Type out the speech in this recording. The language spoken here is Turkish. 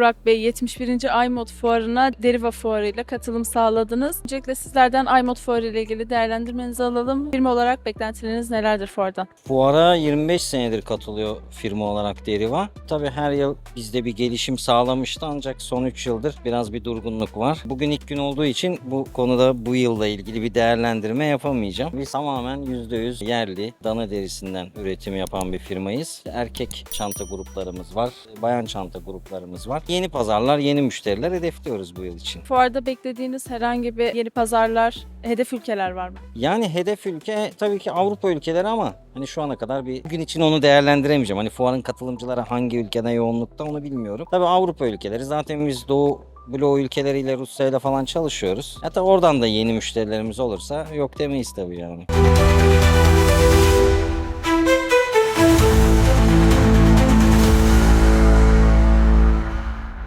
Burak Bey 71. iMod Fuarı'na Deriva Fuarı ile katılım sağladınız. Öncelikle sizlerden iMod Fuarı ile ilgili değerlendirmenizi alalım. Firma olarak beklentileriniz nelerdir fuardan? Fuara 25 senedir katılıyor firma olarak Deriva. Tabii her yıl bizde bir gelişim sağlamıştı ancak son 3 yıldır biraz bir durgunluk var. Bugün ilk gün olduğu için bu konuda bu yılla ilgili bir değerlendirme yapamayacağım. Biz tamamen %100 yerli dana derisinden üretim yapan bir firmayız. Erkek çanta gruplarımız var, bayan çanta gruplarımız var. Yeni pazarlar, yeni müşteriler hedefliyoruz bu yıl için. Fuarda beklediğiniz herhangi bir yeni pazarlar, hedef ülkeler var mı? Yani hedef ülke tabii ki Avrupa ülkeleri ama hani şu ana kadar bir gün için onu değerlendiremeyeceğim. Hani fuarın katılımcıları hangi ülkede yoğunlukta onu bilmiyorum. Tabii Avrupa ülkeleri zaten biz Doğu Bloğu ülkeleriyle Rusya ile falan çalışıyoruz. Hatta oradan da yeni müşterilerimiz olursa yok demeyiz tabii yani.